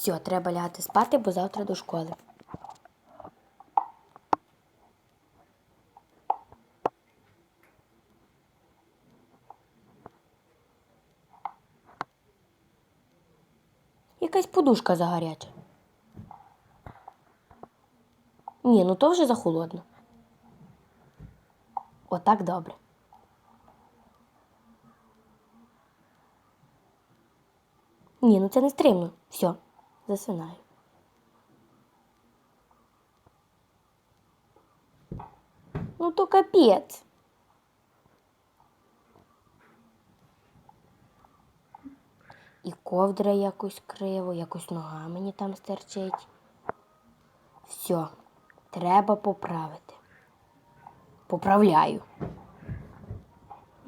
Все, треба лягати спати, бо завтра до школи. Якась подушка загаряча. Ні, ну то вже захолодно. Отак добре. Ні, ну це не стримно. Все, засинаю. Ну то капець. І ковдра якось криво, якось нога мені там стерчить. Все, треба поправити. Поправляю.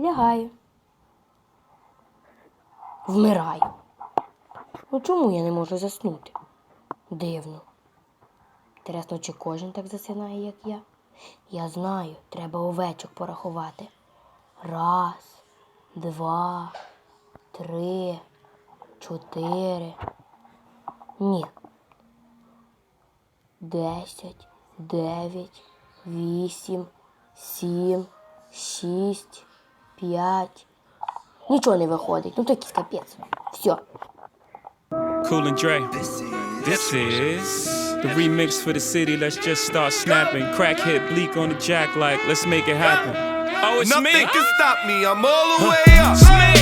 Лягаю. Вмираю. Ну чому я не можу заснути? Дивно. Інтересно, чи кожен так засинає, як я? Я знаю, треба овечок порахувати. Раз, два, три, чотири. Ні. Десять, дев'ять, вісім, сім, шість, п'ять. Нічого не виходить. Ну то якийсь капець. Все. Cool and Dre. This is the remix for the city. Let's just start snapping. Crack hit bleak on the jack like let's make it happen. Oh, it's Nothing me. can stop me. I'm all the way up. Smash.